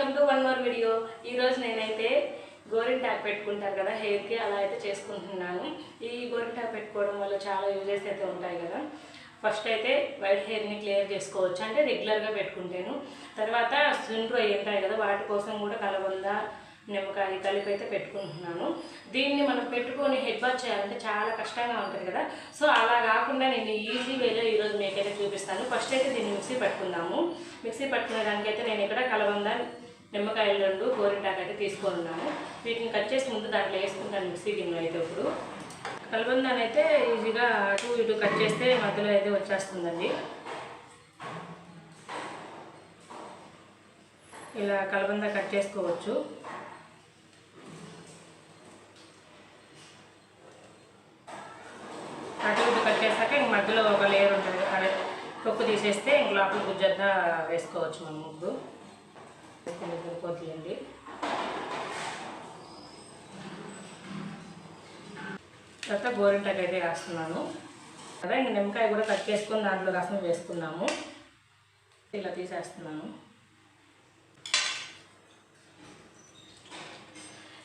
Welcome to one more video ఈరోజు నేనైతే గోరింటాక్ పెట్టుకుంటారు కదా హెయిర్కి అలా అయితే చేసుకుంటున్నాను. ఈ గోరింటాక్ పెట్టుకోవడం వల్ల చాలా యూజెస్ అయితే ఉంటాయి కదా. ఫస్ట్ అయితే వైట్ హెయిర్ని క్లియర్ చేసుకోవచ్చు. అంటే రెగ్యులర్గా పెట్టుకుంటాను. తర్వాత సుండ్రు అయి ఉంటాయి కదా వాటి కోసం కూడా కలబంద నిమ్మకాయ కలిపి అయితే పెట్టుకుంటున్నాను. దీన్ని మనం పెట్టుకొని హెడ్ బాత్ చేయాలంటే చాలా కష్టంగా ఉంటుంది కదా. సో అలా కాకుండా నేను ఈజీ వేలో ఈరోజు మీకైతే చూపిస్తాను. ఫస్ట్ అయితే దీన్ని మిక్సీ పట్టుకుందాము. మిక్సీ పట్టుకునే దానికైతే నేను ఇక్కడ కలబంద నిమ్మకాయలు రెండు గోరింటాకు అయితే తీసుకొని ఉన్నాను వీటిని కట్ చేసి ముందు దాంట్లో వేసుకుంటాను మిక్సీ గిన్నె అయితే ఇప్పుడు. కలబందాన్ని అయితే ఈజీగా అటు ఇటు కట్ చేస్తే మధ్యలో అయితే వచ్చేస్తుందండి. ఇలా కలబంద కట్ చేసుకోవచ్చు. అటు ఇటు కట్ చేశాక ఇంక మధ్యలో ఒక లేయర్ ఉంటుంది అదే తొక్కు తీసేస్తే ఇంక లోపల గుజ్జంతా వేసుకోవచ్చు మనం ముగ్గు సరిపోతుందండి. తర్వాత గోరింటాకు అయితే వేస్తున్నాను అదే నిమ్మకాయ కూడా కట్ చేసుకుని దాంట్లో రసం వేసుకున్నాము. ఇలా తీసేస్తున్నాను.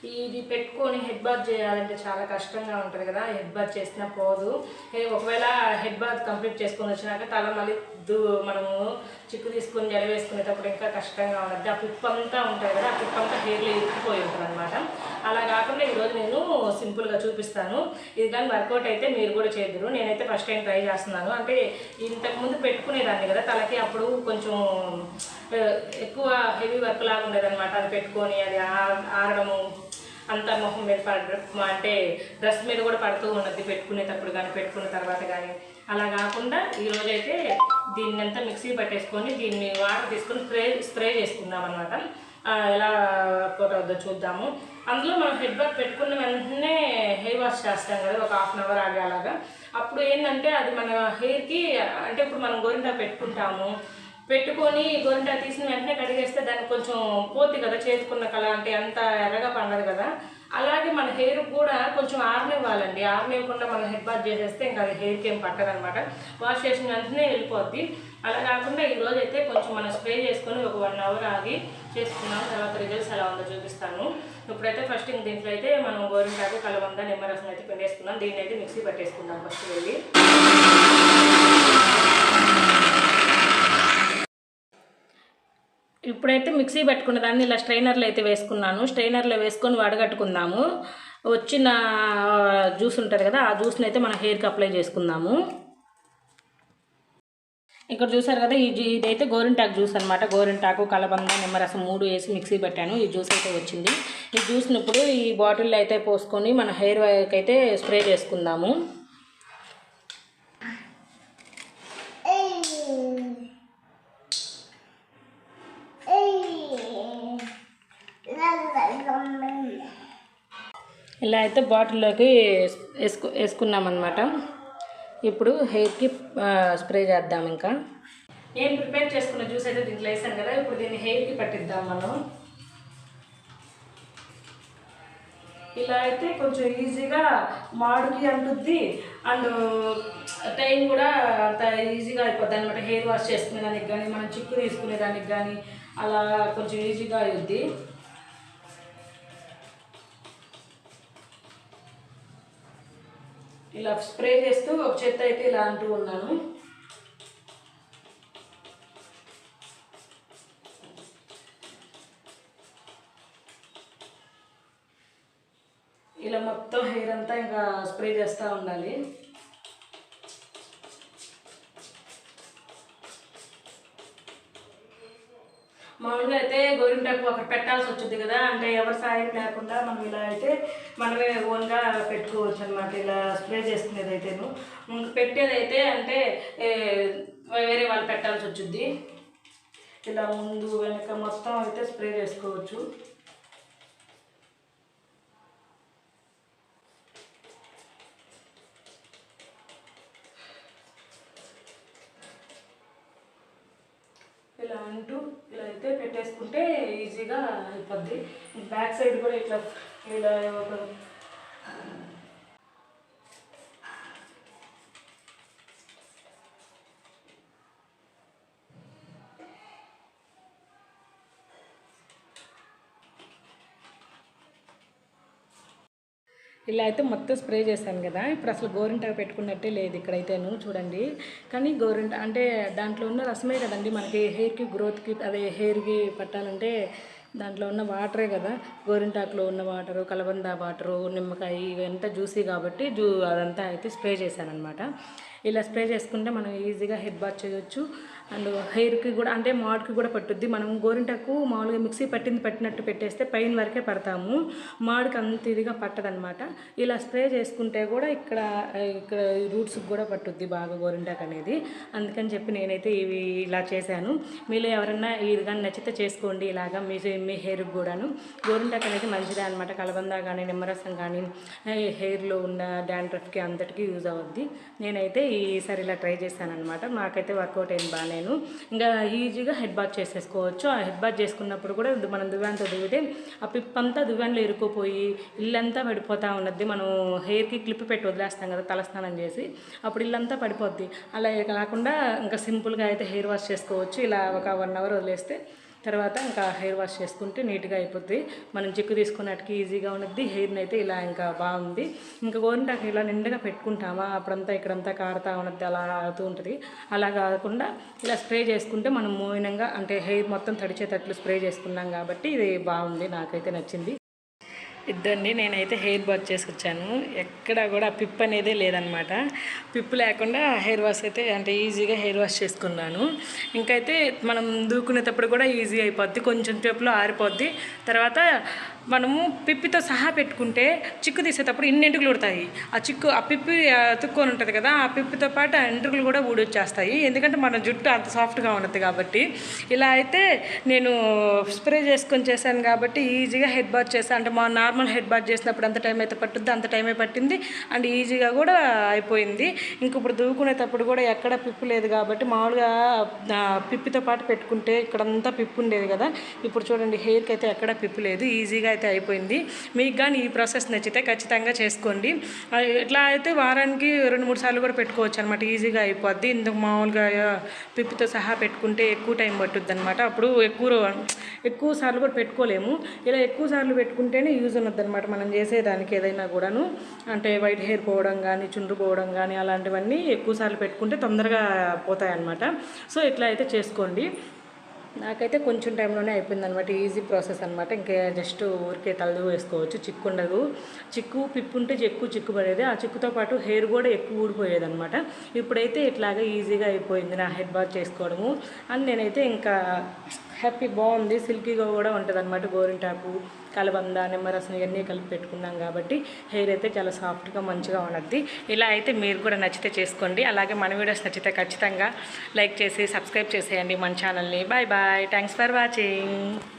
ఇది పెట్టుకొని హెడ్ బాత్ చేయాలంటే చాలా కష్టంగా ఉంటుంది కదా హెడ్ బాత్ చేసినా పోదు. ఒకవేళ హెడ్ బాత్ కంప్లీట్ చేసుకొని వచ్చినాక తల మళ్ళీ మనము చిక్కు తీసుకొని జల వేసుకునేటప్పుడు ఇంకా కష్టంగా ఉంటుంది ఆ పిప్పు అంతా ఉంటుంది కదా ఆ పిప్పు అంతా హెయిర్లో ఇరుక్కుపోయి ఉంటుంది అనమాట అలా కాకుండా ఈరోజు నేను సింపుల్గా చూపిస్తాను. ఇది కానీ వర్కౌట్ అయితే మీరు కూడా చేద్దరు. నేనైతే ఫస్ట్ టైం ట్రై చేస్తున్నాను. అంటే ఇంతకుముందు పెట్టుకునేదాన్ని కదా తలకి అప్పుడు కొంచెం ఎక్కువ హెవీ వర్క్ లాగా ఉండేదన్నమాట. అది పెట్టుకొని అది ఆ- ఆరడము అంతా మొహం మీద పడ అంటే డ్రెస్ మీద కూడా పడుతూ ఉన్నది పెట్టుకునేటప్పుడు కానీ పెట్టుకున్న తర్వాత కానీ అలా కాకుండా ఈరోజైతే దీన్ని అంతా మిక్సీ పట్టేసుకొని దీన్ని వాటర్ తీసుకొని స్ప్రే స్ప్రే చేసుకుందాం అనమాట ఎలా వర్కౌట్ అవుతుందో చూద్దాము. అందులో మనం హెడ్ బాత్ పెట్టుకున్న వెంటనే హెయిర్ వాష్ చేస్తాం కదా ఒక హాఫ్ అన్ అవర్ ఆగేలాగా. అప్పుడు ఏంటంటే అది మన హెయిర్కి అంటే ఇప్పుడు మనం గోరింట పెట్టుకుంటాము పెట్టుకొని గొంట తీసిన వెంటనే కడిగేస్తే దానికి కొంచెం పోతి కదా చేతుకున్న కళ అంటే అంత ఎర్రగా పండదు కదా. అలాగే మన హెయిర్ కూడా కొంచెం ఆర్నివ్వాలండి ఆర్నివ్వకుండా మనం హెడ్ బాత్ చేసేస్తే ఇంకా అది హెయిర్కి ఏం పట్టదనమాట వాష్ చేసిన వెంటనే వెళ్ళిపోద్ది. అలా కాకుండా ఈరోజు అయితే కొంచెం మనం స్ప్రే చేసుకొని ఒక వన్ అవర్ ఆగి చేసుకున్నాం. తర్వాత రిజల్ట్స్ ఎలా ఉందో చూపిస్తాను. ఇప్పుడైతే ఫస్ట్ ఇంక దీంట్లో అయితే మనం గోరింటాకు కలవంద నిమ్మరసం అయితే పిండేసుకున్నాం. దీన్ని అయితే మిక్సీ పట్టేసుకుందాం ఫస్ట్ వెళ్ళి. ఇప్పుడైతే మిక్సీ పెట్టుకున్న దాన్ని ఇలా స్ట్రైనర్లో అయితే వేసుకున్నాను. స్ట్రైనర్లో వేసుకొని వడగట్టుకుందాము. వచ్చిన జ్యూస్ ఉంటుంది కదా ఆ జ్యూస్ని అయితే మన హెయిర్కి అప్లై చేసుకుందాము. ఇక్కడ చూసారు కదా ఈ ఇదైతే గోరింటాకు జ్యూస్ అనమాట గోరింటాకు కలబంద నిమ్మరసం మూడు వేసి మిక్సీ పెట్టాను. ఈ జ్యూస్ అయితే వచ్చింది. ఈ జ్యూస్ని ఇప్పుడు ఈ బాటిల్లో అయితే పోసుకొని మన హెయిర్ అయితే స్ప్రే చేసుకుందాము. ఇలా అయితే బాటిల్లోకి వేసుకు వేసుకున్నామన్నమాట. ఇప్పుడు హెయిర్కి స్ప్రే చేద్దాం ఇంకా. నేను ప్రిపేర్ చేసుకున్న జ్యూస్ అయితే దీంట్లో వేసాను కదా ఇప్పుడు దీన్ని హెయిర్కి పట్టిద్దాం మనం. ఇలా అయితే కొంచెం ఈజీగా మాడుకి అంటుద్ది అండ్ టైం కూడా అంత ఈజీగా అయిపోద్ది అనమాట హెయిర్ వాష్ చేసుకునే దానికి కానీ మనం చిక్కు తీసుకునే దానికి కానీ అలా కొంచెం ఈజీగా అయ్యుద్ది ఇలా స్ప్రే చేస్తూ ఒక చెత్త అయితే ఇలా అంటూ ఉన్నాను. ఇలా మొత్తం హెయిర్ అంతా ఇంకా స్ప్రే చేస్తూ ఉండాలి. మామూలుగా అయితే గోరింటాకు ఒకటి పెట్టాల్సి వచ్చింది కదా అంటే ఎవరి సాయం లేకుండా మనం ఇలా అయితే మనమే ఓన్గా పెట్టుకోవచ్చు అనమాట ఇలా స్ప్రే చేసుకునేది అయితేను పెట్టేదైతే అంటే వేరే వాళ్ళు పెట్టాల్సి వచ్చింది ఇలా ముందు వెనక మొత్తం అయితే స్ప్రే చేసుకోవచ్చు. ఇలా అంటూ ఇలా అయితే పెట్టేసుకుంటే ఈజీగా అయిపోద్ది. బ్యాక్ సైడ్ కూడా ఇట్లా ఇలా ఇలా అయితే మొత్తం స్ప్రే చేశాను కదా. ఇప్పుడు అసలు గోరింటాకు పెట్టుకున్నట్టే లేదు ఇక్కడైతేను చూడండి. కానీ గోరింట అంటే దాంట్లో ఉన్న రసమే కదండి మనకి హెయిర్కి గ్రోత్కి అదే హెయిర్కి పట్టాలంటే దాంట్లో ఉన్న వాటరే కదా. గోరింటాకులో ఉన్న వాటరు కలబంద వాటరు నిమ్మకాయ ఇవంతా జ్యూసీ కాబట్టి జూ అదంతా అయితే స్ప్రే చేశాను అనమాట ఇలా స్ప్రే చేసుకుంటే మనం ఈజీగా హెడ్ బాత్ చేయొచ్చు. అండ్ హెయిర్కి కూడా అంటే మాడ్కి కూడా పట్టుద్ది. మనం గోరింటకు మామూలుగా మిక్సీ పట్టింది పట్టినట్టు పెట్టేస్తే పైన వరకే పడతాము. మాడికి అంత ఇదిగా పట్టదనమాట ఇలా స్ప్రే చేసుకుంటే కూడా ఇక్కడ ఇక్కడ రూట్స్కి కూడా పట్టుద్ది బాగా గోరింటాకు అనేది. అందుకని చెప్పి నేనైతే ఇవి ఇలా చేశాను. మీలో ఎవరన్నా ఇది కానీ నచ్చితే చేసుకోండి ఇలాగా మీ మీ హెయిర్కి కూడాను. గోరింటాకు అనేది మంచిదే అనమాట కలబంద కానీ నిమ్మరసం కానీ హెయిర్లో ఉన్న డాండ్రఫ్కి అంతటికి యూజ్ అవుద్ది. నేనైతే ఈసారి ఇలా ట్రై చేశాను అనమాట నాకైతే వర్కౌట్ అయింది బాగా నేను ఇంకా ఈజీగా హెడ్ బాత్ చేసేసుకోవచ్చు. ఆ హెడ్ బాత్ చేసుకున్నప్పుడు కూడా మనం దువ్వాన్తో దువ్వితే ఆ పిప్ అంతా దువ్వాన్లో ఇరుక్కుపోయి ఇల్లంతా పడిపోతూ ఉన్నది. మనం హెయిర్కి క్లిప్ పెట్టి వదిలేస్తాం కదా తలస్నానం చేసి. అప్పుడు ఇల్లంతా పడిపోద్ది. అలా కాకుండా ఇంకా సింపుల్గా అయితే హెయిర్ వాష్ చేసుకోవచ్చు. ఇలా ఒక వన్ అవర్ వదిలేస్తే తర్వాత ఇంకా హెయిర్ వాష్ చేసుకుంటే నీట్గా అయిపోద్ది. మనం చిక్కు తీసుకున్నట్టుకి ఈజీగా ఉన్నది. హెయిర్ని అయితే ఇలా ఇంకా బాగుంది. ఇంకా గోరింటాకు ఇలా నిండుగా పెట్టుకుంటామా? అప్పుడంతా ఇక్కడంతా కారుతా ఉన్నది. అలా అవుతూ ఉంటుంది. అలా కాకుండా ఇలా స్ప్రే చేసుకుంటే మనం మోయినంగా అంటే హెయిర్ మొత్తం తడిచేటట్లు స్ప్రే చేసుకున్నాం కాబట్టి ఇది బాగుంది. నాకైతే నచ్చింది. ఇద్దండి. నేనైతే హెయిర్ బాత్ చేసుకొచ్చాను. ఎక్కడ కూడా పిప్ అనేది లేదనమాట. పిప్పు లేకుండా హెయిర్ వాష్ అయితే అంటే ఈజీగా హెయిర్ వాష్ చేసుకున్నాను. ఇంకైతే మనం దూకునేటప్పుడు కూడా ఈజీ అయిపోద్ది. కొంచెం సేపులో ఆరిపోద్ది. తర్వాత మనము పిప్పితో సహా పెట్టుకుంటే చిక్కు తీసేటప్పుడు ఇన్ని ఎంటుకలు ఉడతాయి ఆ చిక్కు ఆ పిప్పి అతుక్కొని ఉంటుంది కదా ఆ పిప్పితో పాటు ఆ ఎంటుకలు కూడా ఊడొచ్చేస్తాయి. ఎందుకంటే మన జుట్టు అంత సాఫ్ట్గా ఉన్నది కాబట్టి. ఇలా అయితే నేను స్ప్రే చేసుకొని చేశాను కాబట్టి ఈజీగా హెడ్ బాత్ చేశాను అంటే మా నార్మల్ హెడ్ బాత్ చేసినప్పుడు అంత టైం అయితే పట్టుద్ది అంత టైమే పట్టింది. అండ్ ఈజీగా కూడా అయిపోయింది. ఇంక ఇప్పుడు దూకునేటప్పుడు కూడా ఎక్కడ పిప్పు లేదు కాబట్టి మామూలుగా పిప్పితో పాటు పెట్టుకుంటే ఇక్కడంతా పిప్పు ఉండేది కదా. ఇప్పుడు చూడండి హెయిర్కి అయితే ఎక్కడ పిప్పు లేదు. ఈజీగా అయితే అయిపోయింది. మీకు కానీ ఈ ప్రాసెస్ నచ్చితే ఖచ్చితంగా చేసుకోండి. ఇట్లా అయితే వారానికి రెండు మూడు సార్లు కూడా పెట్టుకోవచ్చు అనమాట ఈజీగా అయిపోద్ది. ఇందుకు మామూలుగా పిప్పితో సహా పెట్టుకుంటే ఎక్కువ టైం పట్టుద్ది అనమాట అప్పుడు ఎక్కువ ఎక్కువ సార్లు కూడా పెట్టుకోలేము. ఇలా ఎక్కువ సార్లు పెట్టుకుంటేనే యూజ్ ఉన్నది అనమాట మనం చేసేదానికి ఏదైనా కూడాను. అంటే వైట్ హెయిర్ పోవడం కానీ చుండ్రు పోవడం కానీ అలాంటివన్నీ ఎక్కువ సార్లు పెట్టుకుంటే తొందరగా పోతాయి అన్నమాట సో ఇట్లా అయితే చేసుకోండి. నాకైతే కొంచెం టైంలోనే అయిపోయింది అనమాట ఈజీ ప్రాసెస్ అనమాట ఇంకా జస్ట్ ఊరికే తలదు వేసుకోవచ్చు చిక్కు ఉండదు చిక్కు పిప్పు ఉంటే ఎక్కువ చిక్కు పడేది ఆ చిక్కుతో పాటు హెయిర్ కూడా ఎక్కువ ఊడిపోయేది అనమాట ఇప్పుడైతే ఇట్లాగా ఈజీగా అయిపోయింది నా హెడ్ బాత్ చేసుకోవడము. అని నేనైతే ఇంకా హ్యాపీ బాగుంది సిల్కీగా కూడా ఉంటుంది అనమాట గోరింటాకు కలబంద నిమ్మరసం ఇవన్నీ కలిపి పెట్టుకున్నాం కాబట్టి హెయిర్ అయితే చాలా సాఫ్ట్గా మంచిగా ఉన్నది. ఇలా అయితే మీరు కూడా నచ్చితే చేసుకోండి. అలాగే మన వీడియోస్ నచ్చితే ఖచ్చితంగా లైక్ చేసి సబ్స్క్రైబ్ చేసేయండి మన ఛానల్ని. Bye bye. Thanks for watching.